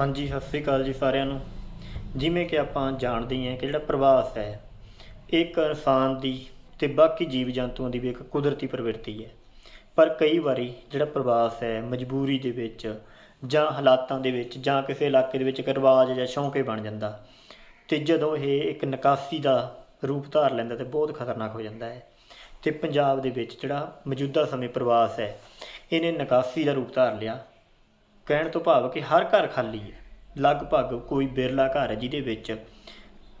ਹਾਂਜੀ, ਸਤਿ ਸ੍ਰੀ ਅਕਾਲ ਜੀ ਸਾਰਿਆਂ ਨੂੰ। ਜਿਵੇਂ ਕਿ ਆਪਾਂ ਜਾਣਦੇ ਹਾਂ ਕਿ ਜਿਹੜਾ ਪ੍ਰਵਾਸ ਹੈ, ਇਹ ਇੱਕ ਇਨਸਾਨ ਦੀ ਤੇ ਬਾਕੀ ਜੀਵ ਜੰਤੂਆਂ ਦੀ ਵੀ ਇੱਕ ਕੁਦਰਤੀ ਪ੍ਰਵਿਰਤੀ ਹੈ। ਪਰ ਕਈ ਵਾਰੀ ਜਿਹੜਾ ਪ੍ਰਵਾਸ ਹੈ, ਮਜਬੂਰੀ ਦੇ ਵਿੱਚ ਜਾਂ ਹਾਲਾਤਾਂ ਦੇ ਵਿੱਚ ਜਾਂ ਕਿਸੇ ਇਲਾਕੇ ਦੇ ਵਿੱਚ ਇੱਕ ਰਿਵਾਜ ਜਾਂ ਸ਼ੌਂਕੇ ਬਣ ਜਾਂਦਾ ਤੇ ਜਦੋਂ ਇਹ ਇੱਕ ਨਿਕਾਸੀ ਦਾ ਰੂਪ ਧਾਰ ਲੈਂਦਾ ਤੇ ਬਹੁਤ ਖਤਰਨਾਕ ਹੋ ਜਾਂਦਾ ਹੈ। ਤੇ ਪੰਜਾਬ ਦੇ ਵਿੱਚ ਜਿਹੜਾ ਮੌਜੂਦਾ ਸਮੇਂ ਪ੍ਰਵਾਸ ਹੈ, ਇਹਨੇ ਨਿਕਾਸੀ ਦਾ ਰੂਪ ਧਾਰ ਲਿਆ। ਕਹਿਣ ਤੋਂ ਭਾਵ ਕਿ ਹਰ ਘਰ ਖਾਲੀ ਹੈ। ਲਗਭਗ ਕੋਈ ਬਿਰਲਾ ਘਰ ਹੈ ਜਿਹਦੇ ਵਿੱਚ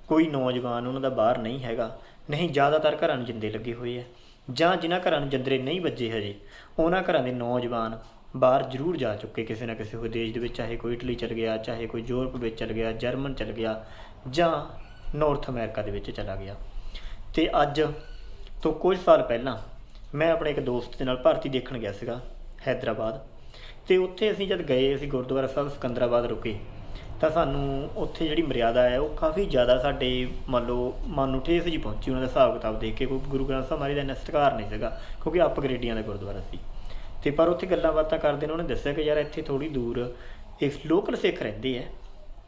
ਕੋਈ ਨੌਜਵਾਨ ਉਹਨਾਂ ਦਾ ਬਾਹਰ ਨਹੀਂ ਹੈਗਾ, ਨਹੀਂ ਜ਼ਿਆਦਾਤਰ ਘਰਾਂ ਨੂੰ ਜਿੰਦੇ ਲੱਗੇ ਹੋਏ ਆ ਜਾਂ ਜਿਨ੍ਹਾਂ ਘਰਾਂ ਨੂੰ ਜੰਦਰੇ ਨਹੀਂ ਵੱਜੇ ਹਜੇ, ਉਹਨਾਂ ਘਰਾਂ ਦੇ ਨੌਜਵਾਨ ਬਾਹਰ ਜ਼ਰੂਰ ਜਾ ਚੁੱਕੇ ਕਿਸੇ ਨਾ ਕਿਸੇ ਹੋਰ ਦੇਸ਼ ਦੇ ਵਿੱਚ, ਚਾਹੇ ਕੋਈ ਇਟਲੀ ਚਲ ਗਿਆ, ਚਾਹੇ ਕੋਈ ਯੂਰਪ ਵਿੱਚ ਚਲ ਗਿਆ, ਜਰਮਨ ਚਲ ਗਿਆ, ਜਾਂ ਨਾਰਥ ਅਮਰੀਕਾ ਦੇ ਵਿੱਚ ਚਲਾ ਗਿਆ। ਤੇ ਅੱਜ ਤੋਂ ਕੁਝ ਸਾਲ ਪਹਿਲਾਂ ਮੈਂ ਆਪਣੇ ਇੱਕ ਦੋਸਤ ਦੇ ਨਾਲ ਭਰਤੀ ਦੇਖਣ ਗਿਆ ਸੀਗਾ, ਹੈਦਰਾਬਾਦ। ਤੇ ਉੱਥੇ ਅਸੀਂ ਜਦ ਗਏ, ਅਸੀਂ ਗੁਰਦੁਆਰਾ ਸਾਹਿਬ ਸਿਕੰਦਰਾਬਾਦ ਰੁਕੇ, ਤਾਂ ਸਾਨੂੰ ਉੱਥੇ ਜਿਹੜੀ ਮਰਿਆਦਾ ਹੈ, ਉਹ ਕਾਫੀ ਜ਼ਿਆਦਾ ਸਾਡੇ ਮੰਨ ਲਓ ਮਨ ਨੂੰ ਠੇਸ ਜੀ ਪਹੁੰਚੀ, ਉਹਨਾਂ ਦਾ ਹਿਸਾਬ ਕਿਤਾਬ ਦੇਖ ਕੇ ਕੋਈ ਗੁਰੂ ਗ੍ਰੰਥ ਸਾਹਿਬ ਮਹਾਰਾਜ ਦਾ ਇੰਨਾ ਸਤਿਕਾਰ ਨਹੀਂ ਸੀਗਾ, ਕਿਉਂਕਿ ਅਪਗ੍ਰੇਡੀਆਂ ਦਾ ਗੁਰਦੁਆਰਾ ਸੀ। ਤੇ ਪਰ ਉੱਥੇ ਗੱਲਾਂ ਬਾਤਾਂ ਕਰਦੇ ਨੇ, ਉਹਨੇ ਦੱਸਿਆ ਕਿ ਯਾਰ ਇੱਥੇ ਥੋੜੀ ਦੂਰ ਇੱਕ ਲੋਕਲ ਸਿੱਖ ਰਹਿੰਦੇ ਆ,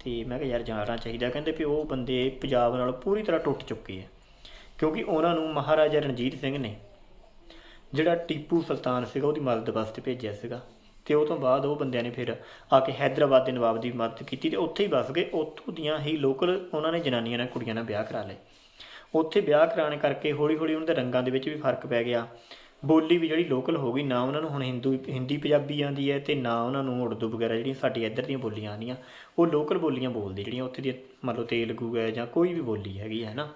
ਤੇ ਮੈਂ ਕਿਹਾ ਯਾਰ ਜਾਣਾ ਚਾਹੀਦਾ, ਕਹਿੰਦੇ ਵੀ ਉਹ ਬੰਦੇ ਪੰਜਾਬ ਨਾਲ ਪੂਰੀ ਤਰ੍ਹਾਂ ਟੁੱਟ ਚੁੱਕੇ ਆ, ਕਿਉਂਕਿ ਉਹਨਾਂ ਨੂੰ ਮਹਾਰਾਜਾ ਰਣਜੀਤ ਸਿੰਘ ਨੇ ਜਿਹੜਾ ਟੀਪੂ ਸੁਲਤਾਨ ਸੀਗਾ, ਉਹਦੀ ਮਦਦ ਵਾਸਤੇ ਭੇਜਿਆ ਸੀਗਾ। ਅਤੇ ਉਹ ਤੋਂ ਬਾਅਦ ਉਹ ਬੰਦਿਆਂ ਨੇ ਫਿਰ ਆ ਕੇ ਹੈਦਰਾਬਾਦ ਦੇ ਨਵਾਬ ਦੀ ਮਦਦ ਕੀਤੀ ਅਤੇ ਉੱਥੇ ਹੀ ਵਸ ਗਏ। ਉੱਥੋਂ ਦੀਆਂ ਹੀ ਲੋਕਲ ਉਹਨਾਂ ਨੇ ਜਨਾਨੀਆਂ ਨਾਲ ਕੁੜੀਆਂ ਨਾਲ ਵਿਆਹ ਕਰਾ ਲਏ। ਉੱਥੇ ਵਿਆਹ ਕਰਾਉਣ ਕਰਕੇ ਹੌਲੀ ਹੌਲੀ ਉਹਨਾਂ ਦੇ ਰੰਗਾਂ ਦੇ ਵਿੱਚ ਵੀ ਫ਼ਰਕ ਪੈ ਗਿਆ। ਬੋਲੀ ਵੀ ਜਿਹੜੀ ਲੋਕਲ ਹੋ ਗਈ, ਨਾ ਉਹਨਾਂ ਨੂੰ ਹੁਣ ਹਿੰਦੂ, ਹਿੰਦੀ ਪੰਜਾਬੀ ਆਉਂਦੀ ਹੈ ਅਤੇ ਨਾ ਉਹਨਾਂ ਨੂੰ ਉਰਦੂ ਵਗੈਰਾ ਜਿਹੜੀਆਂ ਸਾਡੀ ਇੱਧਰ ਦੀਆਂ ਬੋਲੀਆਂ ਆਉਂਦੀਆਂ, ਉਹ ਲੋਕਲ ਬੋਲੀਆਂ ਬੋਲਦੇ ਜਿਹੜੀਆਂ ਉੱਥੇ ਦੀਆਂ, ਮੰਨ ਲਓ ਤੇਲਗੂ ਹੈ ਜਾਂ ਕੋਈ ਵੀ ਬੋਲੀ ਹੈਗੀ ਹੈ ਨਾ।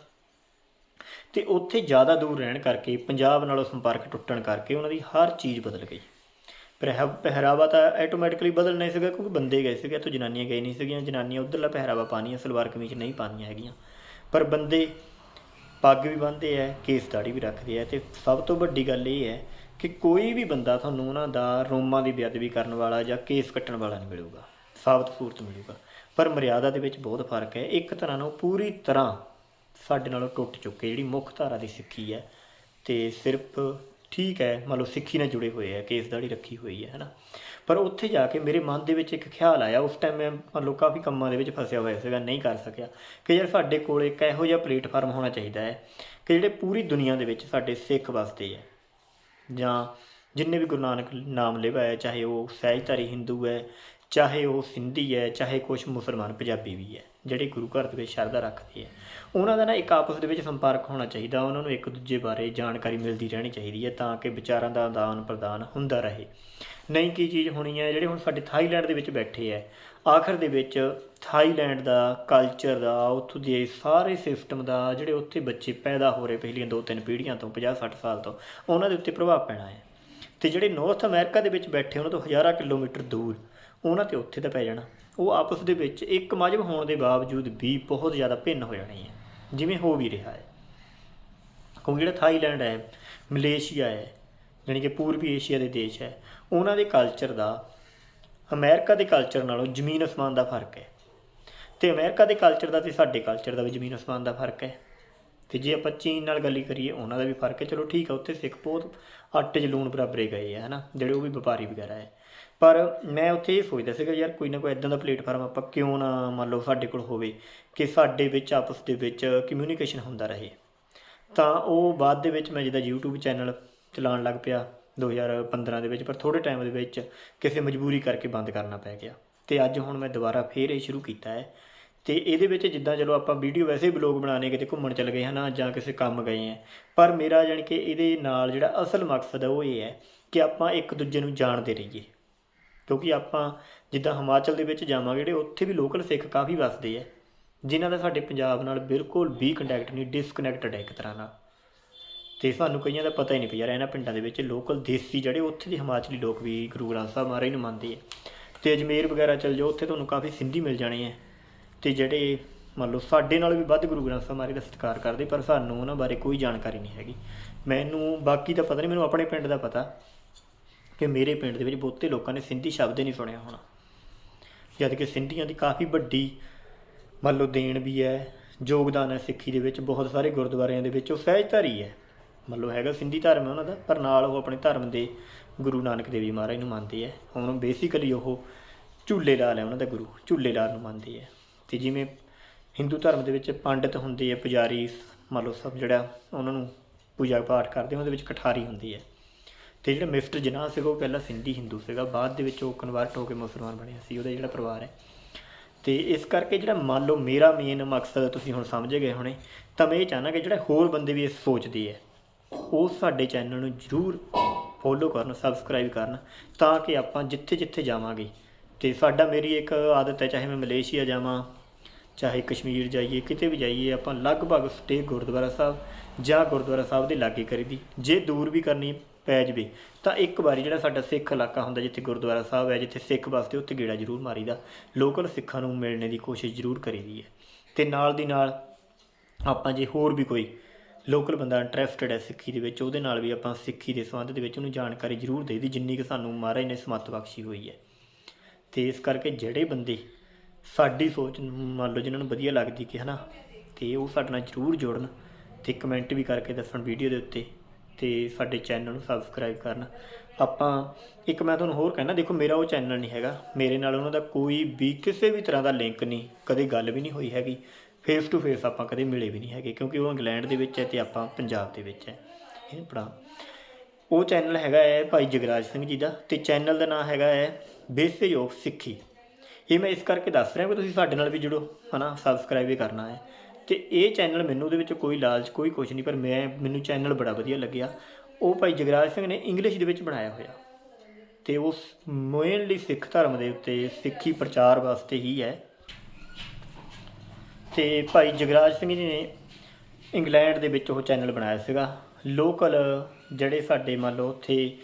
ਤੇ ਉੱਥੇ ਜ਼ਿਆਦਾ ਦੂਰ ਰਹਿਣ ਕਰਕੇ, ਪੰਜਾਬ ਨਾਲੋਂ ਸੰਪਰਕ ਟੁੱਟਣ ਕਰਕੇ ਉਹਨਾਂ ਦੀ ਹਰ ਚੀਜ਼ ਬਦਲ ਗਈ। ਪਹਿਰਾ ਪਹਿਰਾਵਾ ਤਾਂ ਆਟੋਮੈਟਿਕਲੀ ਬਦਲਣਾ ਹੀ ਸੀਗਾ ਕਿਉਂਕਿ ਬੰਦੇ ਗਏ ਸੀਗੇ, ਇੱਥੋਂ ਜਨਾਨੀਆਂ ਗਏ ਨਹੀਂ ਸੀਗੀਆਂ, ਜਨਾਨੀਆਂ ਉਧਰਲਾ ਪਹਿਰਾਵਾ ਪਾਣੀਆਂ ਸਲਵਾਰ ਕਮੀਜ਼ ਨਹੀਂ ਪਾਣੀਆਂ ਹੈਗੀਆਂ। ਪਰ ਬੰਦੇ ਪੱਗ ਵੀ ਬੰਨ੍ਹਦੇ ਆ, ਕੇਸ ਦਾੜੀ ਵੀ ਰੱਖਦੇ ਆ ਤੇ ਸਭ ਤੋਂ ਵੱਡੀ ਗੱਲ ਇਹ ਹੈ ਕਿ ਕੋਈ ਵੀ ਬੰਦਾ ਤੁਹਾਨੂੰ ਉਹਨਾਂ ਦਾ ਰੋਮਾਂ ਦੀ ਬੇਅਦਬੀ ਕਰਨ ਵਾਲਾ ਜਾਂ ਕੇਸ ਕੱਟਣ ਵਾਲਾ ਨਹੀਂ ਮਿਲੂਗਾ, ਸਾਬਤ ਸੂਰਤ ਮਿਲੂਗਾ। ਪਰ ਮਰਿਆਦਾ ਦੇ ਵਿੱਚ ਬਹੁਤ ਫ਼ਰਕ ਹੈ, ਇੱਕ ਤਰ੍ਹਾਂ ਨਾਲ ਪੂਰੀ ਤਰ੍ਹਾਂ ਸਾਡੇ ਨਾਲੋਂ ਟੁੱਟ ਚੁੱਕੇ, ਜਿਹੜੀ ਮੁੱਖ ਧਾਰਾ ਦੀ ਸਿੱਖੀ ਹੈ ਤੇ ਸਿਰਫ ਠੀਕ ਹੈ, ਮੰਨ ਲਓ ਸਿੱਖੀ ਨਾਲ ਜੁੜੇ ਹੋਏ ਆ ਕੇਸ ਦਾੜੀ ਰੱਖੀ ਹੋਈ ਹੈ, ਹੈਨਾ? ਪਰ ਉੱਥੇ ਜਾ ਕੇ ਮੇਰੇ ਮਨ ਦੇ ਵਿੱਚ ਇੱਕ ਖਿਆਲ ਆਇਆ, ਉਸ ਟਾਈਮ ਮੈਂ ਮੰਨ ਲਓ ਕਾਫੀ ਕੰਮਾਂ ਦੇ ਵਿੱਚ ਫਸਿਆ ਹੋਇਆ ਸੀਗਾ, ਨਹੀਂ ਕਰ ਸਕਿਆ, ਕਿ ਯਾਰ ਸਾਡੇ ਕੋਲ ਇੱਕ ਇਹੋ ਜਿਹਾ ਪਲੇਟਫਾਰਮ ਹੋਣਾ ਚਾਹੀਦਾ ਹੈ, ਕਿ ਜਿਹੜੇ ਪੂਰੀ ਦੁਨੀਆ ਦੇ ਵਿੱਚ ਸਾਡੇ ਸਿੱਖ ਵਸਦੇ ਹੈ, ਜਾਂ ਜਿੰਨੇ ਵੀ ਗੁਰੂ ਨਾਨਕ ਨਾਮ ਲਿਵਾ ਹੈ ਚਾਹੇ ਉਹ ਸਹਿਜਧਾਰੀ ਹਿੰਦੂ ਹੈ, ਚਾਹੇ ਉਹ ਸਿੰਧੀ ਹੈ, ਚਾਹੇ ਕੁਝ ਮੁਸਲਮਾਨ ਪੰਜਾਬੀ ਵੀ ਹੈ। ਜਿਹੜੇ ਗੁਰੂ ਘਰ ਦੇ ਵਿੱਚ ਸ਼ਰਧਾ ਰੱਖਦੇ ਹੈ ਉਹਨਾਂ ਦਾ ਨਾ ਇੱਕ ਆਪਸ ਦੇ ਵਿੱਚ ਸੰਪਰਕ ਹੋਣਾ ਚਾਹੀਦਾ, ਉਹਨਾਂ ਨੂੰ ਇੱਕ ਦੂਜੇ ਬਾਰੇ ਜਾਣਕਾਰੀ ਮਿਲਦੀ ਰਹਿਣੀ ਚਾਹੀਦੀ ਹੈ ਤਾਂ ਕਿ ਵਿਚਾਰਾਂ ਦਾ ਆਦਾਨ ਪ੍ਰਦਾਨ ਹੁੰਦਾ ਰਹੇ। ਨਹੀਂ ਕੀ ਚੀਜ਼ ਹੋਣੀ ਹੈ ਜਿਹੜੇ ਹੁਣ ਸਾਡੇ ਥਾਈਲੈਂਡ ਦੇ ਵਿੱਚ ਬੈਠੇ ਹੈ ਆਖਰ ਦੇ ਵਿੱਚ ਥਾਈਲੈਂਡ ਦਾ ਕਲਚਰ ਦਾ, ਉੱਥੋਂ ਦੇ ਸਾਰੇ ਸਿਸਟਮ ਦਾ, ਜਿਹੜੇ ਉੱਥੇ ਬੱਚੇ ਪੈਦਾ ਹੋ ਰਹੇ ਪਹਿਲੀਆਂ ਦੋ ਤਿੰਨ ਪੀੜ੍ਹੀਆਂ ਤੋਂ 50 60 ਸਾਲ ਤੋਂ, ਉਹਨਾਂ ਦੇ ਉੱਤੇ ਪ੍ਰਭਾਵ ਪੈਣਾ ਹੈ। ਤੇ ਜਿਹੜੇ ਨਾਰਥ ਅਮਰੀਕਾ ਦੇ ਵਿੱਚ ਬੈਠੇ, ਉਹਨਾਂ ਤੋਂ ਹਜ਼ਾਰਾਂ ਕਿਲੋਮੀਟਰ ਦੂਰ ਉਹਨਾਂ ਤੇ ਉੱਥੇ ਤਾਂ ਪੈ ਜਾਣਾ। ਉਹ ਆਪਸ ਦੇ ਵਿੱਚ ਇੱਕ ਮਜਬ ਹੋਣ ਦੇ ਬਾਵਜੂਦ ਵੀ ਬਹੁਤ ਜ਼ਿਆਦਾ ਭਿੰਨ ਹੋ ਜਾਣੀ ਹੈ ਜਿਵੇਂ ਹੋ ਵੀ ਰਿਹਾ ਹੈ। ਕਿਉਂਕਿ ਜਿਹੜਾ ਥਾਈਲੈਂਡ ਹੈ, ਮਲੇਸ਼ੀਆ ਹੈ, ਜਾਣੀ ਕਿ ਪੂਰਬੀ ਏਸ਼ੀਆ ਦੇ ਦੇਸ਼ ਹੈ, ਉਹਨਾਂ ਦੇ ਕਲਚਰ ਦਾ, ਅਮਰੀਕਾ ਦੇ ਕਲਚਰ ਨਾਲੋਂ ਜ਼ਮੀਨ ਅਸਮਾਨ ਦਾ ਫ਼ਰਕ ਹੈ। ਤੇ ਅਮਰੀਕਾ ਦੇ ਕਲਚਰ ਦਾ ਤੇ ਸਾਡੇ ਕਲਚਰ ਦਾ ਵੀ ਜ਼ਮੀਨ ਅਸਮਾਨ ਦਾ ਫ਼ਰਕ ਹੈ। ਤੇ ਜੇ ਆਪਾਂ ਚੀਨ ਨਾਲ ਗੱਲ ਕਰੀਏ, ਉਹਨਾਂ ਦਾ ਵੀ ਫ਼ਰਕ ਹੈ। ਚਲੋ ਠੀਕ ਹੈ, ਉੱਥੇ ਸਿੱਖ ਬਹੁਤ ਆਟੇ 'ਚ ਲੂਣ ਬਰਾਬਰੇ ਗਏ ਹੈ ਹਨਾ? ਜਿਹੜੇ ਉਹ ਵੀ ਵਪਾਰੀ ਵਗੈਰਾ ਹੈ। ਪਰ ਮੈਂ ਉੱਥੇ ਇਹ ਸੋਚਦਾ ਸੀਗਾ, ਯਾਰ ਕੋਈ ਨਾ ਕੋਈ ਇਦਾਂ ਦਾ ਪਲੇਟਫਾਰਮ ਆਪਾਂ ਕਿਉਂ ਨਾ ਮੰਨ ਲਓ ਸਾਡੇ ਕੋਲ ਹੋਵੇ ਕਿ ਸਾਡੇ ਵਿੱਚ, ਆਪਸ ਦੇ ਵਿੱਚ ਕਮਿਊਨੀਕੇਸ਼ਨ ਹੁੰਦਾ ਰਹੇ। ਤਾਂ ਉਹ ਬਾਅਦ ਦੇ ਵਿੱਚ ਮੈਂ ਜਿਹਦਾ YouTube ਚੈਨਲ ਚਲਾਉਣ ਲੱਗ ਪਿਆ 2015 ਦੇ ਵਿੱਚ, ਪਰ ਥੋੜੇ ਟਾਈਮ ਦੇ ਵਿੱਚ ਕਿਸੇ ਮਜਬੂਰੀ ਕਰਕੇ ਬੰਦ ਕਰਨਾ ਪੈ ਗਿਆ। ਤੇ ਅੱਜ ਹੁਣ ਮੈਂ ਦੁਬਾਰਾ ਫੇਰ ਇਹ ਸ਼ੁਰੂ ਕੀਤਾ ਹੈ। ਤੇ ਇਹਦੇ ਵਿੱਚ ਜਿੱਦਾਂ ਚਲੋ ਆਪਾਂ ਵੀਡੀਓ ਵੈਸੇ ਹੀ ਬਲੌਗ ਬਣਾਣੇ ਕਿਤੇ ਘੁੰਮਣ ਚੱਲ ਗਏ ਹਨਾ, ਜਾਂ ਕਿਸੇ ਕੰਮ ਗਏ ਆ ਪਰ ਮੇਰਾ ਯਾਨੀ ਕਿ ਇਹਦੇ ਨਾਲ ਜਿਹੜਾ ਅਸਲ ਮਕਸਦ ਹੈ ਉਹ ਇਹ ਹੈ ਕਿ ਆਪਾਂ ਇੱਕ ਦੂਜੇ ਨੂੰ ਜਾਣਦੇ ਰਹੀਏ। ਕਿਉਂਕਿ ਆਪਾਂ ਜਿੱਦਾਂ ਹਿਮਾਚਲ ਦੇ ਵਿੱਚ ਜਾਵਾਂਗੇ, ਜਿਹੜੇ ਉੱਥੇ ਵੀ ਲੋਕਲ ਸਿੱਖ ਕਾਫੀ ਵੱਸਦੇ ਆ, ਜਿਨ੍ਹਾਂ ਦਾ ਸਾਡੇ ਪੰਜਾਬ ਨਾਲ ਬਿਲਕੁਲ ਵੀ ਕੰਟੈਕਟ ਨਹੀਂ ਡਿਸਕਨੈਕਟਡ ਹੈ ਇੱਕ ਤਰ੍ਹਾਂ ਨਾਲ। ਤੇ ਸਾਨੂੰ ਕਈਆਂ ਦਾ ਪਤਾ ਹੀ ਨਹੀਂ ਪਿਆ ਇਹਨਾਂ ਪਿੰਡਾਂ ਦੇ ਵਿੱਚ ਲੋਕਲ ਦੇਸੀ ਜਿਹੜੇ ਉੱਥੇ ਦੇ ਹਿਮਾਚਲੀ ਲੋਕ ਵੀ ਗੁਰੂ ਗ੍ਰੰਥ ਸਾਹਿਬ ਮਹਾਰਾਜ ਨੂੰ ਮੰਨਦੇ ਆ। ਤੇ ਅਜਮੇਰ ਵਗੈਰਾ ਚਲ ਜਾਓ, ਉੱਥੇ ਤੁਹਾਨੂੰ ਕਾਫੀ ਸਿੰਧੀ ਮਿਲ ਜਾਣੇ ਆ। ਤੇ ਜਿਹੜੇ ਮੰਨ ਲਓ ਸਾਡੇ ਨਾਲ ਵੀ ਵੱਧ ਗੁਰੂ ਗ੍ਰੰਥ ਸਾਹਿਬ ਮਹਾਰਾਜ ਦਾ ਸਤਿਕਾਰ ਕਰਦੇ, ਪਰ ਸਾਨੂੰ ਉਹਨਾਂ ਬਾਰੇ ਕੋਈ ਜਾਣਕਾਰੀ ਨਹੀਂ ਹੈਗੀ। ਮੈਨੂੰ ਬਾਕੀ ਤਾਂ ਪਤਾ ਨਹੀਂ, ਮੈਨੂੰ ਆਪਣੇ ਪਿੰਡ ਦਾ ਪਤਾ। ਕਿ ਮੇਰੇ ਪਿੰਡ ਦੇ ਵਿੱਚ ਬਹੁਤੇ ਲੋਕਾਂ ਨੇ ਸਿੰਧੀ ਸ਼ਬਦ ਹੀ ਨਹੀਂ ਸੁਣਿਆ ਹੋਣਾ। ਜਦ ਕਿ ਸਿੰਧੀਆਂ ਦੀ ਕਾਫੀ ਵੱਡੀ ਮੰਨ ਲਓ ਦੇਣ ਵੀ ਹੈ, ਯੋਗਦਾਨ ਹੈ ਸਿੱਖੀ ਦੇ ਵਿੱਚ, ਬਹੁਤ ਸਾਰੇ ਗੁਰਦੁਆਰਿਆਂ ਦੇ ਵਿੱਚ, ਉਹ ਸਹਿਜਧਾਰੀ ਹੈ। ਮੰਨ ਲਓ ਹੈਗਾ ਸਿੰਧੀ ਧਰਮ ਹੈ ਉਹਨਾਂ ਦਾ, ਪਰ ਨਾਲ ਉਹ ਆਪਣੇ ਧਰਮ ਦੇ ਗੁਰੂ ਨਾਨਕ ਦੇਵ ਜੀ ਮਹਾਰਾਜ ਨੂੰ ਮੰਨਦੇ ਹੈ। ਹੁਣ ਬੇਸਿਕਲੀ ਉਹ ਝੂਲੇ ਲਾਲ ਹੈ ਉਹਨਾਂ ਦਾ ਗੁਰੂ ਝੂਲੇ ਲਾਲ ਨੂੰ ਮੰਨਦੇ ਹੈ। ਤੇ ਜਿਵੇਂ ਹਿੰਦੂ ਧਰਮ ਦੇ ਵਿੱਚ ਪੰਡਿਤ ਹੁੰਦੇ ਆ ਪੁਜਾਰੀ, ਮੰਨ ਲਓ ਸਭ ਜਿਹੜਾ ਉਹਨਾਂ ਨੂੰ ਪੂਜਾ ਪਾਠ ਕਰਦੇ ਉਹਦੇ ਵਿੱਚ ਕਠਾਰੀ ਹੁੰਦੀ ਹੈ। ਤੇ ਜਿਹੜਾ ਮਿਸਟਰ ਜਨਾਹ ਸੀਗਾ, ਉਹ ਪਹਿਲਾਂ ਸਿੰਧੀ ਹਿੰਦੂ ਸੀਗਾ, ਬਾਅਦ ਦੇ ਵਿੱਚ ਉਹ ਕਨਵਰਟ ਹੋ ਕੇ ਮੁਸਲਮਾਨ ਬਣਿਆ ਸੀ, ਉਹਦਾ ਜਿਹੜਾ ਪਰਿਵਾਰ ਹੈ। ਤੇ ਇਸ ਕਰਕੇ ਜਿਹੜਾ ਮੰਨ ਲਓ ਮੇਰਾ ਮੇਨ ਮਕਸਦ ਤੁਸੀਂ ਹੁਣ ਸਮਝ ਗਏ ਹੋਣੇ, ਤਾਂ ਮੈਂ ਇਹ ਚਾਹਨਾ ਕਿ ਜਿਹੜੇ ਹੋਰ ਬੰਦੇ ਵੀ ਇਸ ਸੋਚਦੇ ਆ, ਉਹ ਸਾਡੇ ਚੈਨਲ ਨੂੰ ਜਰੂਰ ਫੋਲੋ ਕਰਨ ਸਬਸਕ੍ਰਾਈਬ ਕਰਨ, ਤਾਂ ਕਿ ਆਪਾਂ ਜਿੱਥੇ ਜਿੱਥੇ ਜਾਵਾਂਗੇ। ਤੇ ਸਾਡਾ ਮੇਰੀ ਇੱਕ ਆਦਤ ਹੈ, ਚਾਹੇ ਮੈਂ ਮਲੇਸ਼ੀਆ ਜਾਵਾਂ, ਚਾਹੇ ਕਸ਼ਮੀਰ ਜਾਈਏ, ਕਿਤੇ ਵੀ ਜਾਈਏ, ਆਪਾਂ ਲਗਭਗ ਸਟੇ ਗੁਰਦੁਆਰਾ ਸਾਹਿਬ ਜਾਂ ਗੁਰਦੁਆਰਾ ਸਾਹਿਬ ਦੇ ਲਾਗੇ ਕਰੀਦੀ ਜੇ ਦੂਰ ਵੀ ਕਰਨੀ ਪੈ ਜਵੇ। ਤਾਂ ਇੱਕ ਵਾਰੀ ਜਿਹੜਾ ਸਾਡਾ ਸਿੱਖ ਇਲਾਕਾ ਹੁੰਦਾ ਜਿੱਥੇ ਗੁਰਦੁਆਰਾ ਸਾਹਿਬ ਹੈ, ਜਿੱਥੇ ਸਿੱਖ ਵਸਦੇ ਉੱਥੇ ਗੇੜਾ ਜ਼ਰੂਰ ਮਾਰੀਦਾ, ਲੋਕਲ ਸਿੱਖਾਂ ਨੂੰ ਮਿਲਣੇ ਦੀ ਕੋਸ਼ਿਸ਼ ਜ਼ਰੂਰ ਕਰੀਦੀ ਹੈ। ਤੇ ਨਾਲ ਦੀ ਨਾਲ ਆਪਾਂ ਜੇ ਹੋਰ ਵੀ ਕੋਈ ਲੋਕਲ ਬੰਦਾ ਇੰਟਰਸਟਿਡ ਹੈ ਸਿੱਖੀ ਦੇ ਵਿੱਚ, ਉਹਦੇ ਨਾਲ ਵੀ ਆਪਾਂ ਸਿੱਖੀ ਦੇ ਸੰਬੰਧ ਦੇ ਵਿੱਚ ਉਹਨੂੰ ਜਾਣਕਾਰੀ ਜ਼ਰੂਰ ਦੇਈਦੀ ਜਿੰਨੀ ਕਿ ਸਾਨੂੰ ਮਹਾਰਾਜ ਨੇ ਸਮੱਤ ਬਖਸ਼ੀ ਹੋਈ ਹੈ। ਤੇ ਇਸ ਕਰਕੇ ਜਿਹੜੇ ਬੰਦੇ ਸਾਡੀ ਸੋਚ ਨੂੰ ਮੰਨ ਲਓ ਜਿਨ੍ਹਾਂ ਨੂੰ ਵਧੀਆ ਲੱਗਦੀ ਕਿ ਹਨਾ, ਤੇ ਉਹ ਸਾਡੇ ਨਾਲ ਜ਼ਰੂਰ ਜੁੜਨ, ਤੇ ਕਮੈਂਟ ਵੀ ਕਰਕੇ ਦੱਸਣ ਵੀਡੀਓ ਦੇ ਉੱਤੇ। ਤੇ ਸਾਡੇ ਚੈਨਲ ਨੂੰ ਸਬਸਕ੍ਰਾਈਬ ਕਰਨ। ਆਪਾਂ, ਇੱਕ ਮੈਂ ਤੁਹਾਨੂੰ ਹੋਰ ਕਹਿਣਾ, ਦੇਖੋ ਮੇਰਾ ਉਹ ਚੈਨਲ ਨਹੀਂ ਹੈਗਾ। ਮੇਰੇ ਨਾਲ ਉਹਨਾਂ ਦਾ ਕੋਈ ਵੀ ਕਿਸੇ ਵੀ ਤਰ੍ਹਾਂ ਦਾ ਲਿੰਕ ਨਹੀਂ, ਕਦੇ ਗੱਲ ਵੀ ਨਹੀਂ ਹੋਈ ਹੈਗੀ। ਫੇਸ ਟੂ ਫੇਸ ਆਪਾਂ ਕਦੇ ਮਿਲੇ ਵੀ ਨਹੀਂ ਹੈਗੇ, ਕਿਉਂਕਿ ਉਹ ਇੰਗਲੈਂਡ ਦੇ ਵਿੱਚ ਹੈ ਤੇ ਆਪਾਂ ਪੰਜਾਬ ਦੇ ਵਿੱਚ ਹੈ। ਇਹ ਪੜਾ ਉਹ ਚੈਨਲ ਹੈਗਾ ਹੈ ਭਾਈ ਜਗਰਾਜ ਸਿੰਘ ਜੀ ਦਾ ਤੇ ਚੈਨਲ ਦਾ ਨਾਮ ਹੈਗਾ ਹੈ ਬੇਸਿਕ ਆਫ ਸਿੱਖੀ ਇਹ ਮੈਂ ਇਸ ਕਰਕੇ ਦੱਸ ਰਿਹਾ ਕਿ ਤੁਸੀਂ ਸਾਡੇ ਨਾਲ ਵੀ ਜੁੜੋ, ਹਨਾ ਸਬਸਕ੍ਰਾਈਬ ਵੀ ਕਰਨਾ ਹੈ। ਤੇ ਇਹ ਚੈਨਲ ਮੈਨੂੰ ਉਹਦੇ ਵਿੱਚ ਕੋਈ ਲਾਲਚ, ਕੋਈ ਕੁਝ ਨਹੀਂ, ਪਰ ਮੈਂ, ਮੈਨੂੰ ਚੈਨਲ ਬੜਾ ਵਧੀਆ ਲੱਗਿਆ। ਉਹ ਭਾਈ ਜਗਰਾਜ ਸਿੰਘ ਨੇ ਇੰਗਲਿਸ਼ ਦੇ ਵਿੱਚ ਬਣਾਇਆ ਹੋਇਆ। ਤੇ ਉਹ ਮੇਨਲੀ ਸਿੱਖ ਧਰਮ ਦੇ ਉੱਤੇ, ਸਿੱਖੀ ਪ੍ਰਚਾਰ ਵਾਸਤੇ ਹੀ ਹੈ। ਤੇ ਭਾਈ ਜਗਰਾਜ ਸਿੰਘ ਜੀ ਨੇ ਇੰਗਲੈਂਡ ਦੇ ਵਿੱਚ ਉਹ ਚੈਨਲ ਬਣਾਇਆ ਸੀਗਾ। ਲੋਕਲ ਜਿਹੜੇ ਸਾਡੇ ਮੰਨ ਲਓ ਉੱਥੇ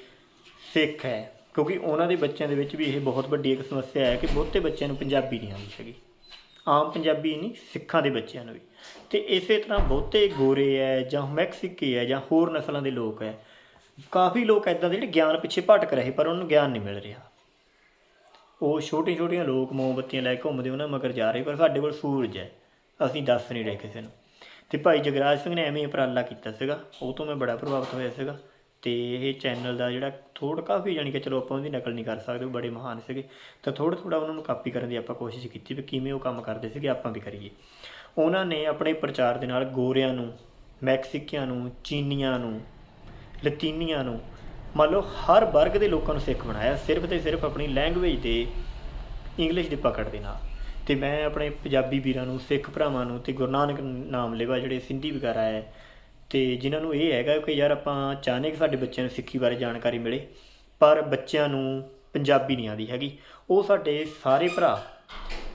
ਸਿੱਖ ਹੈ, ਕਿਉਂਕਿ ਉਹਨਾਂ ਦੇ ਬੱਚਿਆਂ ਦੇ ਵਿੱਚ ਵੀ ਇਹ ਬਹੁਤ ਵੱਡੀ ਇੱਕ ਸਮੱਸਿਆ ਹੈ ਕਿ ਬਹੁਤੇ ਬੱਚਿਆਂ ਨੂੰ ਪੰਜਾਬੀ ਨਹੀਂ ਆਉਂਦੀ ਹੈਗੀ। ਆਮ ਪੰਜਾਬੀ ਨਹੀਂ, ਸਿੱਖਾਂ ਦੇ ਬੱਚਿਆਂ ਨੂੰ ਵੀ। ਤੇ ਇਸੇ ਤਰ੍ਹਾਂ ਬਹੁਤੇ ਗੋਰੇ ਹੈ ਜਾਂ ਮੈਕਸੀਕੇ ਹੈ ਜਾਂ ਹੋਰ ਨਸਲਾਂ ਦੇ ਲੋਕ ਹੈ ਕਾਫੀ ਲੋਕ ਐਦਾਂ ਦੇ ਜਿਹੜੇ ਗਿਆਨ ਪਿੱਛੇ ਭਟਕ ਰਹੇ, ਪਰ ਉਹਨੂੰ ਗਿਆਨ ਨਹੀਂ ਮਿਲ ਰਿਹਾ। ਉਹ ਛੋਟੇ ਛੋਟੀਆਂ ਲੋਕ ਮੋਮਬੱਤੀਆਂ ਲੈ ਕੇ ਘੁੰਮਦੇ, ਉਹਨਾਂ ਮਗਰ ਜਾ ਰਹੇ, ਪਰ ਸਾਡੇ ਕੋਲ ਸੂਰਜ ਹੈ ਅਸੀਂ ਦੱਸ ਨਹੀਂ ਰਹੇ ਕਿਸੇ ਨੂੰ। ਤੇ ਭਾਈ ਜਗਰਾਜ ਸਿੰਘ ਨੇ ਐਵੇਂ ਹੀ ਉਪਰਾਲਾ ਕੀਤਾ ਸੀਗਾ, ਉਹ ਤੋਂ ਮੈਂ ਬੜਾ ਪ੍ਰਭਾਵਿਤ ਹੋਇਆ ਸੀਗਾ। ਤੇ ਇਹ ਚੈਨਲ ਦਾ ਜਿਹੜਾ ਥੋੜਾ ਕਾਫੀ ਜਾਣੀ ਕਿ ਚਲੋ ਆਪਾਂ ਉਹਦੀ ਨਕਲ ਨਹੀਂ ਕਰ ਸਕਦੇ, ਉਹ ਬੜੇ ਮਹਾਨ ਸੀਗੇ। ਤਾਂ ਥੋੜਾ ਥੋੜਾ ਉਹਨਾਂ ਨੂੰ ਕਾਪੀ ਕਰਨ ਦੀ ਆਪਾਂ ਕੋਸ਼ਿਸ਼ ਕੀਤੀ ਵੀ ਕਿਵੇਂ ਉਹ ਕੰਮ ਕਰਦੇ ਸੀਗੇ, ਆਪਾਂ ਵੀ ਕਰੀਏ। ਉਹਨਾਂ ਨੇ ਆਪਣੇ ਪ੍ਰਚਾਰ ਦੇ ਨਾਲ ਗੋਰਿਆਂ ਨੂੰ, ਮੈਕਸੀਕੀਆਂ ਨੂੰ, ਚੀਨੀਆਂ ਨੂੰ, ਲਤੀਨੀਆਂ ਨੂੰ, ਮੰਨ ਲਓ ਹਰ ਵਰਗ ਦੇ ਲੋਕਾਂ ਨੂੰ ਸਿੱਖ ਬਣਾਇਆ, ਸਿਰਫ ਤੇ ਸਿਰਫ ਆਪਣੀ ਲੈਂਗੁਏਜ ਦੇ ਇੰਗਲਿਸ਼ ਦੀ ਪਕੜ ਦੇ ਨਾਲ। ਤੇ ਮੈਂ ਆਪਣੇ ਪੰਜਾਬੀ ਵੀਰਾਂ ਨੂੰ, ਸਿੱਖ ਭਰਾਵਾਂ ਨੂੰ ਤੇ ਗੁਰੂ ਨਾਨਕ ਨਾਮ ਲੈਵਾ ਜਿਹੜੇ ਸਿੰਧੀ ਵਗੈਰਾ ਹੈ ਅਤੇ ਜਿਨ੍ਹਾਂ ਨੂੰ ਇਹ ਹੈਗਾ ਕਿ ਯਾਰ ਆਪਾਂ ਚਾਹੁੰਦੇ ਕਿ ਸਾਡੇ ਬੱਚਿਆਂ ਨੂੰ ਸਿੱਖੀ ਬਾਰੇ ਜਾਣਕਾਰੀ ਮਿਲੇ, ਪਰ ਬੱਚਿਆਂ ਨੂੰ ਪੰਜਾਬੀ ਨਹੀਂ ਆਉਂਦੀ ਹੈਗੀ। ਉਹ ਸਾਡੇ ਸਾਰੇ ਭਰਾ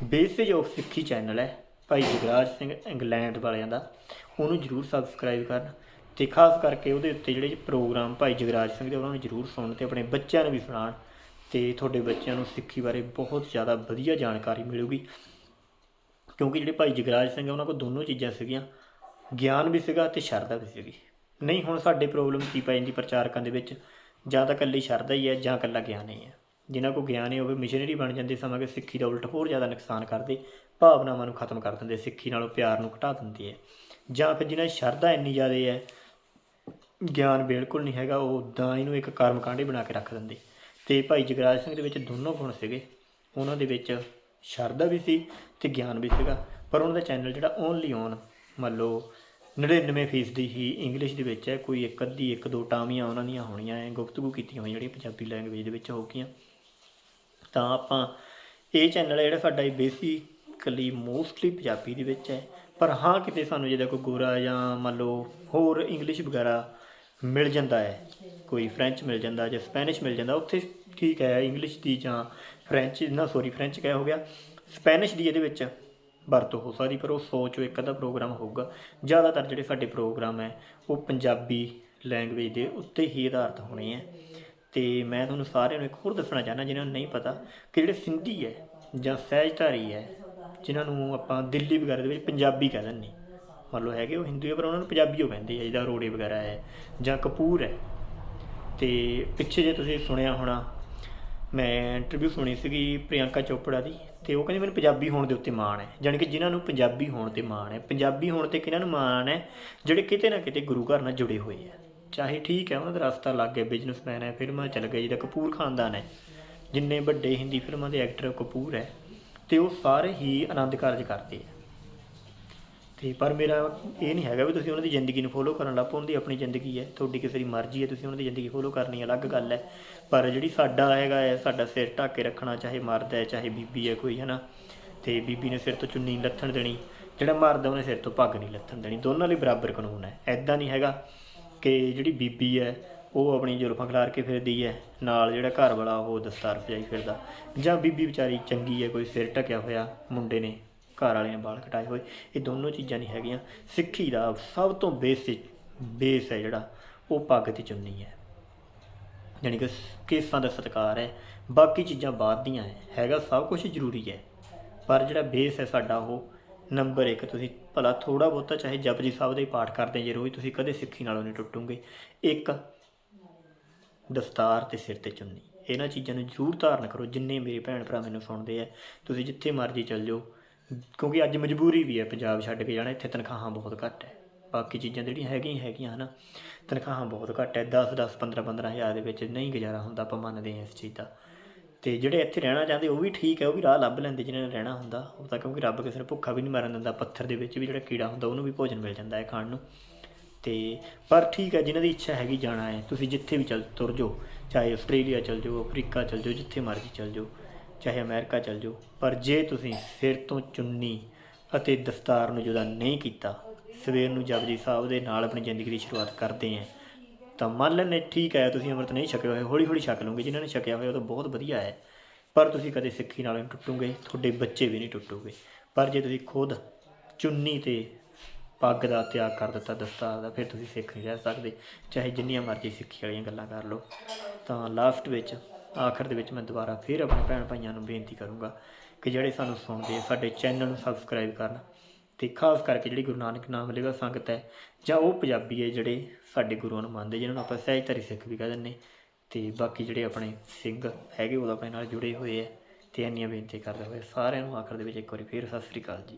ਬੇਸਿਕ ਆਫ ਸਿੱਖੀ ਚੈਨਲ ਹੈ, ਭਾਈ ਜਗਰਾਜ ਸਿੰਘ ਇੰਗਲੈਂਡ ਵਾਲਿਆਂ ਦਾ, ਉਹਨੂੰ ਜਰੂਰ ਸਬਸਕ੍ਰਾਈਬ ਕਰਨ ਤੇ ਖਾਸ ਕਰਕੇ ਉਹਦੇ ਉੱਤੇ ਜਿਹੜੇ ਪ੍ਰੋਗਰਾਮ ਭਾਈ ਜਗਰਾਜ ਸਿੰਘ ਦੇ, ਉਹਨਾਂ ਨੂੰ ਜਰੂਰ ਸੁਣਨ ਤੇ ਆਪਣੇ ਬੱਚਿਆਂ ਨੂੰ ਵੀ ਸੁਣਾਉਣ ਤੇ ਤੁਹਾਡੇ ਬੱਚਿਆਂ ਨੂੰ ਸਿੱਖੀ ਬਾਰੇ ਬਹੁਤ ਜ਼ਿਆਦਾ ਵਧੀਆ ਜਾਣਕਾਰੀ ਮਿਲੂਗੀ। ਕਿਉਂਕਿ ਜਿਹੜੇ ਭਾਈ ਜਗਰਾਜ ਸਿੰਘ ਉਹਨਾਂ ਕੋਲ ਦੋਨੋਂ ਚੀਜ਼ਾਂ ਸੀਗੀਆਂ। ਗਿਆਨ ਵੀ ਸੀਗਾ ਤੇ ਸ਼ਰਧਾ ਵੀ ਸੀਗੀ। ਨਹੀਂ, ਹੁਣ ਸਾਡੇ ਪ੍ਰੋਬਲਮ ਕੀ ਪੈ ਜਾਂਦੀ ਪ੍ਰਚਾਰਕਾਂ ਦੇ ਵਿੱਚ? ਜਾਂ ਤਾਂ ਇਕੱਲੀ ਸ਼ਰਧਾ ਹੀ ਹੈ ਜਾਂ ਇਕੱਲਾ ਗਿਆਨ ਹੀ ਹੈ। ਜਿਨ੍ਹਾਂ ਕੋਲ ਗਿਆਨ ਹੀ ਹੋਵੇ ਵੀ ਮਿਸ਼ਨਰੀ ਬਣ ਜਾਂਦੇ ਸਮਾਂ ਕਿ ਸਿੱਖੀ ਦਾ ਉਲਟ ਹੋਰ ਜ਼ਿਆਦਾ ਨੁਕਸਾਨ ਕਰਦੇ, ਭਾਵਨਾਵਾਂ ਨੂੰ ਖਤਮ ਕਰ ਦਿੰਦੇ, ਸਿੱਖੀ ਨਾਲੋਂ ਪਿਆਰ ਨੂੰ ਘਟਾ ਦਿੰਦੇ ਹੈ। ਜਾਂ ਫਿਰ ਜਿਨ੍ਹਾਂ ਸ਼ਰਧਾ ਇੰਨੀ ਜ਼ਿਆਦਾ ਹੈ, ਗਿਆਨ ਬਿਲਕੁਲ ਨਹੀਂ ਹੈਗਾ, ਉਹ ਉਦਾਂ ਇਹਨੂੰ ਇੱਕ ਕਰਮ ਕਾਂਡੇ ਬਣਾ ਕੇ ਰੱਖ ਦਿੰਦੇ। ਤੇ ਭਾਈ ਜਗਰਾਜ ਸਿੰਘ ਦੇ ਵਿੱਚ ਦੋਨੋਂ ਗੁਣ ਸੀਗੇ। ਉਹਨਾਂ ਦੇ ਵਿੱਚ ਸ਼ਰਧਾ ਵੀ ਸੀ ਤੇ ਗਿਆਨ ਵੀ ਸੀਗਾ। ਪਰ ਉਹਨਾਂ ਦਾ ਚੈਨਲ ਜਿਹੜਾ ਓਨਲੀ ਔਨ ਮੰਨ ਲਓ 99% ਹੀ ਇੰਗਲਿਸ਼ ਦੇ ਵਿੱਚ ਹੈ, ਕੋਈ ਇੱਕ ਅੱਧੀ, ਇੱਕ ਦੋ ਟਾਮੀਆਂ ਉਹਨਾਂ ਦੀਆਂ ਹੋਣੀਆਂ ਹੈ ਗੁਫ਼ਤਗੂ ਕੀਤੀਆਂ ਹੋਈਆਂ ਜਿਹੜੀਆਂ ਪੰਜਾਬੀ ਲੈਂਗੁਏਜ ਦੇ ਵਿੱਚ ਹੋ ਗਈਆਂ ਤਾਂ ਆਪਾਂ ਇਹ ਚੈਨਲ ਹੈ ਜਿਹੜਾ ਸਾਡਾ ਇਹ ਬੇਸਿਕਲੀ ਮੋਸਟਲੀ ਪੰਜਾਬੀ ਦੇ ਵਿੱਚ ਹੈ। ਪਰ ਹਾਂ, ਕਿਤੇ ਸਾਨੂੰ ਜਿਹਦਾ ਕੋਈ ਗੋਰਾ ਜਾਂ ਮੰਨ ਲਓ ਹੋਰ ਇੰਗਲਿਸ਼ ਵਗੈਰਾ ਮਿਲ ਜਾਂਦਾ ਹੈ, ਕੋਈ ਫ੍ਰੈਂਚ ਮਿਲ ਜਾਂਦਾ ਜਾਂ ਸਪੈਨਿਸ਼ ਮਿਲ ਜਾਂਦਾ, ਉੱਥੇ ਠੀਕ ਹੈ ਇੰਗਲਿਸ਼ ਦੀ ਜਾਂ ਫ੍ਰੈਂਚ ਨਾ ਸੌਰੀ ਫ੍ਰੈਂਚ ਕਹਿ ਹੋ ਗਿਆ? ਸਪੈਨਿਸ਼ ਦੀ ਇਹਦੇ ਵਿੱਚ ਵਰਤੋਂ ਹੋ ਸਕਦੀ, ਪਰ ਉਹ ਸੋਚ ਇੱਕ ਅੱਧਾ ਪ੍ਰੋਗਰਾਮ ਹੋਊਗਾ। ਜ਼ਿਆਦਾਤਰ ਜਿਹੜੇ ਸਾਡੇ ਪ੍ਰੋਗਰਾਮ ਹੈ, ਉਹ ਪੰਜਾਬੀ ਲੈਂਗੁਏਜ ਦੇ ਉੱਤੇ ਹੀ ਆਧਾਰਿਤ ਹੋਣੇ ਹੈ। ਤੇ ਮੈਂ ਤੁਹਾਨੂੰ ਸਾਰਿਆਂ ਨੂੰ ਇੱਕ ਹੋਰ ਦੱਸਣਾ ਚਾਹੁੰਦਾ, ਜਿਨ੍ਹਾਂ ਨੂੰ ਨਹੀਂ ਪਤਾ, ਕਿ ਜਿਹੜੇ ਸਿੰਧੀ ਹੈ ਜਾਂ ਸਹਿਜਧਾਰੀ ਹੈ, ਜਿਨ੍ਹਾਂ ਨੂੰ ਆਪਾਂ ਦਿੱਲੀ ਵਗੈਰਾ ਦੇ ਵਿੱਚ ਪੰਜਾਬੀ ਕਹਿ ਦਿੰਦੇ ਮੰਨ ਲਓ ਹੈਗੇ ਉਹ ਹਿੰਦੂ ਹੈ, ਪਰ ਉਹਨਾਂ ਨੂੰ ਪੰਜਾਬੀ ਉਹ ਕਹਿੰਦੇ ਆ ਜਿਹਦਾ ਰੋੜੇ ਵਗੈਰਾ ਹੈ ਜਾਂ ਕਪੂਰ ਹੈ। ਤੇ ਪਿੱਛੇ ਜੇ ਤੁਸੀਂ ਸੁਣਿਆ ਹੋਣਾ ਮੈਂ ਇੰਟਰਵਿਊ ਸੁਣੀ ਸੀਗੀ ਪ੍ਰਿਯੰਕਾ ਚੋਪੜਾ ਦੀ ਤੇ ਉਹ ਕਹਿੰਦੀ ਮੈਨੂੰ ਪੰਜਾਬੀ ਹੋਣ ਦੇ ਉੱਤੇ ਮਾਣ ਹੈ, ਜਾਣੀ ਕਿ ਜਿਨ੍ਹਾਂ ਨੂੰ ਪੰਜਾਬੀ ਹੋਣ ਤੇ ਮਾਣ ਹੈ, ਪੰਜਾਬੀ ਹੋਣ ਤੇ ਕਿਹਨਾਂ ਨੂੰ ਮਾਣ ਹੈ, ਜਿਹੜੇ ਕਿਤੇ ਨਾ ਕਿਤੇ ਗੁਰੂ ਘਰ ਨਾਲ ਜੁੜੇ ਹੋਏ ਆ। ਚਾਹੇ ਠੀਕ ਹੈ, ਉਹਨਾਂ ਦਾ ਰਸਤਾ ਲੱਗ ਗਿਆ ਬਿਜ਼ਨਸਮੈਨ ਹੈ, ਫਿਲਮਾਂ ਚੱਲ ਗਏ ਜਿਹਦਾ ਕਪੂਰ ਖਾਨਦਾਨ ਹੈ, ਜਿੰਨੇ ਵੱਡੇ ਹਿੰਦੀ ਫਿਲਮਾਂ ਦੇ ਐਕਟਰ ਕਪੂਰ ਹੈ, ਤੇ ਉਹ ਸਾਰੇ ਹੀ ਆਨੰਦ ਕਾਰਜ ਕਰਦੇ ਆ। ਤੇ ਪਰ ਮੇਰਾ ਇਹ ਨਹੀਂ ਹੈਗਾ ਵੀ ਤੁਸੀਂ ਉਹਨਾਂ ਦੀ ਜ਼ਿੰਦਗੀ ਨੂੰ ਫੋਲੋ ਕਰਨ ਲੱਗ ਪਓ ਉਹਨਾਂ ਦੀ ਆਪਣੀ ਜ਼ਿੰਦਗੀ ਹੈ, ਤੁਹਾਡੀ ਕਿਸੇ ਦੀ ਮਰਜ਼ੀ ਹੈ, ਤੁਸੀਂ ਉਹਨਾਂ ਦੀ ਜ਼ਿੰਦਗੀ ਫੋਲੋ ਕਰਨੀ ਅਲੱਗ ਗੱਲ ਹੈ। ਪਰ ਜਿਹੜੀ ਸਾਡਾ ਹੈਗਾ ਹੈ, ਸਾਡਾ ਸਿਰ ਢੱਕ ਕੇ ਰੱਖਣਾ, ਚਾਹੇ ਮਰਦ ਹੈ, ਚਾਹੇ ਬੀਬੀ ਹੈ, ਕੋਈ ਹੈ ਨਾ ਤੇ ਬੀਬੀ ਨੇ ਸਿਰ ਤੋਂ ਚੁੰਨੀ ਨਹੀਂ ਲੱਥਣ ਦੇਣੀ, ਜਿਹੜਾ ਮਰਦ ਉਹਨੇ ਸਿਰ ਤੋਂ ਪੱਗ ਨਹੀਂ ਲੱਥਣ ਦੇਣੀ। ਦੋਨਾਂ ਲਈ ਬਰਾਬਰ ਕਾਨੂੰਨ ਹੈ। ਐਦਾਂ ਨਹੀਂ ਹੈਗਾ ਕਿ ਜਿਹੜੀ ਬੀਬੀ ਹੈ, ਉਹ ਆਪਣੀ ਜ਼ੁਲਫਾਂ ਖਿਲਾਰ ਕੇ ਫਿਰਦੀ ਹੈ, ਨਾਲ ਜਿਹੜਾ ਘਰ ਵਾਲਾ ਉਹ ਦਸਤਾਰ ਪਜਾਈ ਫਿਰਦਾ। ਜਾਂ ਬੀਬੀ ਵਿਚਾਰੀ ਚੰਗੀ ਹੈ, ਕੋਈ ਸਿਰ ਢੱਕਿਆ ਹੋਇਆ ਮੁੰਡੇ ਨੇ ਘਰ ਵਾਲੇ ਨੇ ਵਾਲ ਕਟਾਏ ਹੋਏ। ਇਹ ਦੋਨੋਂ ਚੀਜ਼ਾਂ ਨਹੀਂ ਹੈਗੀਆਂ। ਸਿੱਖੀ ਦਾ ਸਭ ਤੋਂ ਬੇਸਿਕ ਬੇਸ ਹੈ ਜਿਹੜਾ, ਉਹ ਪੱਗ ਤੇ ਚੁੰਨੀ ਹੈ। ਯਾਨੀ ਕਿ ਕੇਸਾਂ ਦਾ ਸਤਿਕਾਰ ਹੈ। ਬਾਕੀ ਚੀਜ਼ਾਂ ਬਾਅਦ ਦੀਆਂ ਹੈ। ਹੈਗਾ ਸਭ ਕੁਝ ਜ਼ਰੂਰੀ ਹੈ। ਪਰ ਜਿਹੜਾ ਬੇਸ ਹੈ ਸਾਡਾ, ਉਹ ਨੰਬਰ 1 ਤੁਸੀਂ ਭਲਾ ਥੋੜਾ ਬਹੁਤਾ ਚਾਹੇ ਜਪਜੀ ਸਾਹਿਬ ਦਾ ਹੀ ਪਾਠ ਕਰਦੇ ਜੇ ਰੋਜ਼, ਤੁਸੀਂ ਕਦੇ ਸਿੱਖੀ ਨਾਲੋਂ ਨਹੀਂ ਟੁੱਟੋਗੇ। ਇੱਕ, ਦਸਤਾਰ ਤੇ ਸਿਰ ਤੇ ਚੁੰਨੀ। ਇਹਨਾਂ ਚੀਜ਼ਾਂ ਨੂੰ ਜ਼ਰੂਰ ਧਾਰਨ ਕਰੋ। ਜਿੰਨੇ ਮੇਰੇ ਭੈਣ ਭਰਾ ਮੈਨੂੰ ਸੁਣਦੇ ਆ, ਤੁਸੀਂ ਜਿੱਥੇ ਮਰਜ਼ੀ ਚੱਲ ਜਾਓ। ਕਿਉਂਕਿ ਅੱਜ ਮਜਬੂਰੀ ਵੀ ਹੈ ਪੰਜਾਬ ਛੱਡ ਕੇ ਜਾਣਾ, ਇੱਥੇ ਤਨਖਾਹਾਂ ਬਹੁਤ ਘੱਟ ਹੈ। ਬਾਕੀ ਚੀਜ਼ਾਂ ਜਿਹੜੀਆਂ ਹੈਗੀਆਂ ਹੀ ਹੈਗੀਆਂ ਹਨਾ, ਤਨਖਾਹਾਂ ਬਹੁਤ ਘੱਟ ਹੈ 10 10 15 15 ਹਜ਼ਾਰ ਦੇ ਵਿੱਚ ਨਹੀਂ ਗੁਜ਼ਾਰਾ ਹੁੰਦਾ ਆਪਾਂ ਮੰਨਦੇ ਹਾਂ ਇਸ ਚੀਜ਼ ਦਾ। ਤੇ ਜਿਹੜੇ ਇੱਥੇ ਰਹਿਣਾ ਚਾਹੁੰਦੇ ਉਹ ਵੀ ਠੀਕ ਹੈ, ਉਹ ਵੀ ਰਾਹ ਲੱਭ ਲੈਂਦੇ ਜਿਹਨਾਂ ਨੇ ਰਹਿਣਾ ਹੁੰਦਾ। ਉਹ ਤਾਂ ਕਿਉਂਕਿ ਰੱਬ ਕਿਸੇ ਨੂੰ ਭੁੱਖਾ ਵੀ ਨਹੀਂ ਮਾਰਨ ਦਿੰਦਾ, ਪੱਥਰ ਦੇ ਵਿੱਚ ਵੀ ਜਿਹੜਾ ਕੀੜਾ ਹੁੰਦਾ ਉਹਨੂੰ ਵੀ ਭੋਜਨ ਮਿਲ ਜਾਂਦਾ ਹੈ ਖਾਣ ਨੂੰ। ਤੇ ਪਰ ਠੀਕ ਹੈ ਜਿਨ੍ਹਾਂ ਦੀ ਇੱਛਾ ਹੈਗੀ ਜਾਣਾ ਹੈ, ਤੁਸੀਂ ਜਿੱਥੇ ਵੀ ਚੱਲ, ਤੁਰ ਜਾਓ, ਚਾਹੇ ਆਸਟ੍ਰੇਲੀਆ ਚੱਲ ਜਾਓ, ਅਫਰੀਕਾ ਚੱਲ ਜਾਓ, ਜਿੱਥੇ ਮਰਜ਼ੀ ਚੱਲ ਜਾਓ। ਚਾਹੇ ਅਮਰੀਕਾ ਚੱਲ ਜਾਓ, ਪਰ ਜੇ ਤੁਸੀਂ ਸਿਰ ਤੋਂ ਚੁੰਨੀ ਅਤੇ ਦਸਤਾਰ ਨੂੰ ਜੁਦਾ ਨਹੀਂ ਕੀਤਾ, ਸਵੇਰ ਨੂੰ ਜਪਜੀ ਸਾਹਿਬ ਦੇ ਨਾਲ ਆਪਣੀ ਜ਼ਿੰਦਗੀ ਦੀ ਸ਼ੁਰੂਆਤ ਕਰਦੇ ਆਂ। ਤਾਂ ਮੰਨ ਲੈਂਦੇ, ਠੀਕ ਹੈ, ਤੁਸੀਂ ਅੰਮ੍ਰਿਤ ਨਹੀਂ ਛਕਿਆ ਹੋਇਆ ਹੌਲੀ ਹੌਲੀ ਛਕ ਲਓਗੇ, ਜਿਨ੍ਹਾਂ ਨੇ ਛਕਿਆ ਹੋਇਆ ਉਹ ਤਾਂ ਬਹੁਤ ਵਧੀਆ ਹੈ। ਪਰ ਤੁਸੀਂ ਕਦੇ ਸਿੱਖੀ ਨਾਲੋਂ ਨਹੀਂ ਟੁੱਟੋਗੇ, ਤੁਹਾਡੇ ਬੱਚੇ ਵੀ ਨਹੀਂ ਟੁੱਟੋਗੇ। ਪਰ ਜੇ ਤੁਸੀਂ ਖੁਦ ਚੁੰਨੀ ਤੇ ਪੱਗ ਦਾ ਤਿਆਗ ਕਰ ਦਿੱਤਾ, ਦਸਤਾਰ ਦਾ, ਫਿਰ ਤੁਸੀਂ ਸਿੱਖ ਨਹੀਂ ਰਹਿ ਸਕਦੇ। ਚਾਹੇ ਜਿੰਨੀਆਂ ਮਰਜ਼ੀ ਸਿੱਖੀ ਵਾਲੀਆਂ ਗੱਲਾਂ ਕਰ ਲਓ। ਤਾਂ ਲਾਸਟ ਵਿੱਚ ਆਖਰ ਦੇ ਵਿੱਚ ਮੈਂ ਦੁਬਾਰਾ ਫਿਰ ਆਪਣੇ ਭੈਣ ਭਾਈਆਂ ਨੂੰ ਬੇਨਤੀ ਕਰੂੰਗਾ ਕਿ ਜਿਹੜੇ ਸਾਨੂੰ ਸੁਣਦੇ ਸਾਡੇ ਚੈਨਲ ਨੂੰ ਸਬਸਕ੍ਰਾਈਬ ਕਰਨ ਤੇ ਖਾਸ ਕਰਕੇ ਜਿਹੜੀ ਗੁਰੂ ਨਾਨਕ ਨਾਮ ਲੇਵਾ ਸੰਗਤ ਹੈ, ਜਾਂ ਉਹ ਪੰਜਾਬੀ ਹੈ ਜਿਹੜੇ ਸਾਡੇ ਗੁਰੂਆਂ ਨੂੰ ਮੰਨਦੇ ਜਿਨ੍ਹਾਂ ਨੂੰ ਆਪਾਂ ਸਹਿਜਧਾਰੀ ਸਿੱਖ ਵੀ ਕਹਿੰਦੇ ਨੇ ਤੇ ਬਾਕੀ ਜਿਹੜੇ ਆਪਣੇ ਸਿੰਘ ਹੈਗੇ, ਉਹ ਆਪਣੇ ਨਾਲ ਜੁੜੇ ਹੋਏ ਹੈ ਤੇ ਇੰਨੀਆਂ ਬੇਨਤੀ ਕਰਦੇ ਹੋਏ ਸਾਰਿਆਂ ਨੂੰ ਆਖਰ ਦੇ ਵਿੱਚ ਇੱਕ ਵਾਰੀ ਫਿਰ ਸਤਿ ਸ੍ਰੀ ਅਕਾਲ ਜੀ।